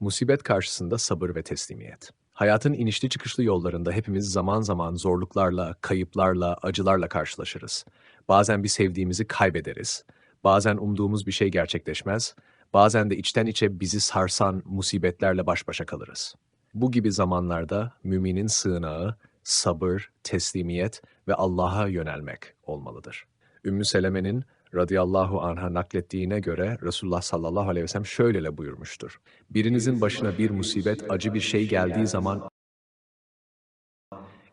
Musibet karşısında sabır ve teslimiyet. Hayatın inişli çıkışlı yollarında hepimiz zaman zaman zorluklarla, kayıplarla, acılarla karşılaşırız. Bazen bir sevdiğimizi kaybederiz. Bazen umduğumuz bir şey gerçekleşmez. Bazen de içten içe bizi sarsan musibetlerle baş başa kalırız. Bu gibi zamanlarda müminin sığınağı sabır, teslimiyet ve Allah'a yönelmek olmalıdır. Ümmü Seleme'nin radıyallahu anha naklettiğine göre Resulullah sallallahu aleyhi ve sellem şöyle buyurmuştur. Birinizin başına bir musibet, acı bir şey geldiği zaman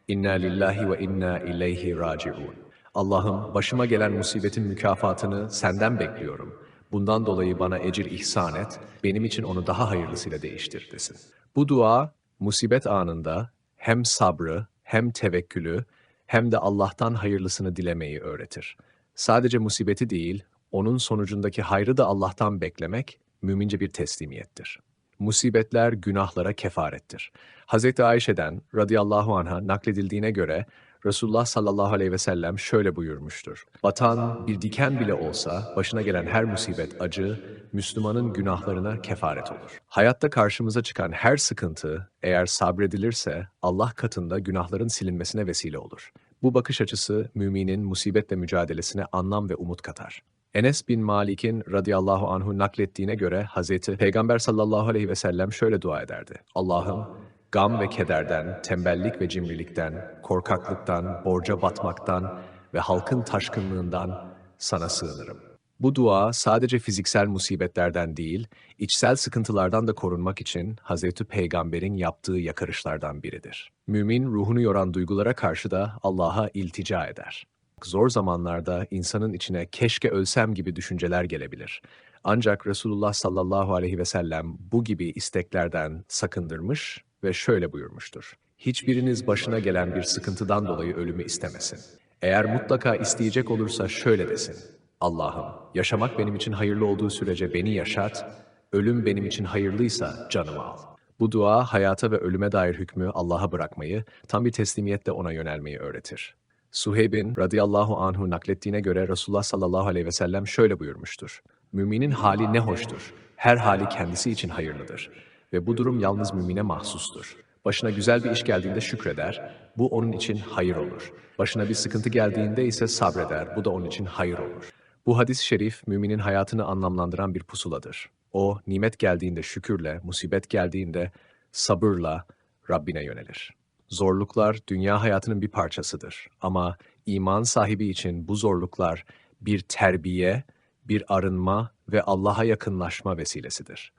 İnna lillahi ve inna ileyhi raciun. Allah'ım başıma gelen musibetin mükafatını senden bekliyorum. Bundan dolayı bana ecir ihsan et, benim için onu daha hayırlısıyla değiştir desin. Bu dua musibet anında hem sabrı, hem tevekkülü, hem de Allah'tan hayırlısını dilemeyi öğretir. Sadece musibeti değil, onun sonucundaki hayrı da Allah'tan beklemek mümince bir teslimiyettir. Musibetler günahlara kefarettir. Hz. Ayşe'den radıyallahu anha nakledildiğine göre Resulullah sallallahu aleyhi ve sellem şöyle buyurmuştur. Batan bir diken bile olsa başına gelen her musibet acı, Müslümanın günahlarına kefaret olur. Hayatta karşımıza çıkan her sıkıntı eğer sabredilirse Allah katında günahların silinmesine vesile olur. Bu bakış açısı müminin musibetle mücadelesine anlam ve umut katar. Enes bin Malik'in radıyallahu anhu naklettiğine göre Hazreti Peygamber sallallahu aleyhi ve sellem şöyle dua ederdi. Allah'ım gam ve kederden, tembellik ve cimrilikten, korkaklıktan, borca batmaktan ve halkın taşkınlığından sana sığınırım. Bu dua sadece fiziksel musibetlerden değil, içsel sıkıntılardan da korunmak için Hazreti Peygamber'in yaptığı yakarışlardan biridir. Mümin ruhunu yoran duygulara karşı da Allah'a iltica eder. Zor zamanlarda insanın içine keşke ölsem gibi düşünceler gelebilir. Ancak Resulullah sallallahu aleyhi ve sellem bu gibi isteklerden sakındırmış ve şöyle buyurmuştur. Hiçbiriniz başına gelen bir sıkıntıdan dolayı ölümü istemesin. Eğer mutlaka isteyecek olursa şöyle desin. Allah'ım, yaşamak benim için hayırlı olduğu sürece beni yaşat, ölüm benim için hayırlıysa canımı al. Bu dua hayata ve ölüme dair hükmü Allah'a bırakmayı, tam bir teslimiyetle ona yönelmeyi öğretir. Suheyb'in radıyallahu anhu naklettiğine göre Resulullah sallallahu aleyhi ve sellem şöyle buyurmuştur. Müminin hali ne hoştur. Her hali kendisi için hayırlıdır. Ve bu durum yalnız mümine mahsustur. Başına güzel bir iş geldiğinde şükreder, bu onun için hayır olur. Başına bir sıkıntı geldiğinde ise sabreder, bu da onun için hayır olur. Bu hadis-i şerif müminin hayatını anlamlandıran bir pusuladır. O nimet geldiğinde şükürle, musibet geldiğinde sabırla Rabbine yönelir. Zorluklar dünya hayatının bir parçasıdır ama iman sahibi için bu zorluklar bir terbiye, bir arınma ve Allah'a yakınlaşma vesilesidir.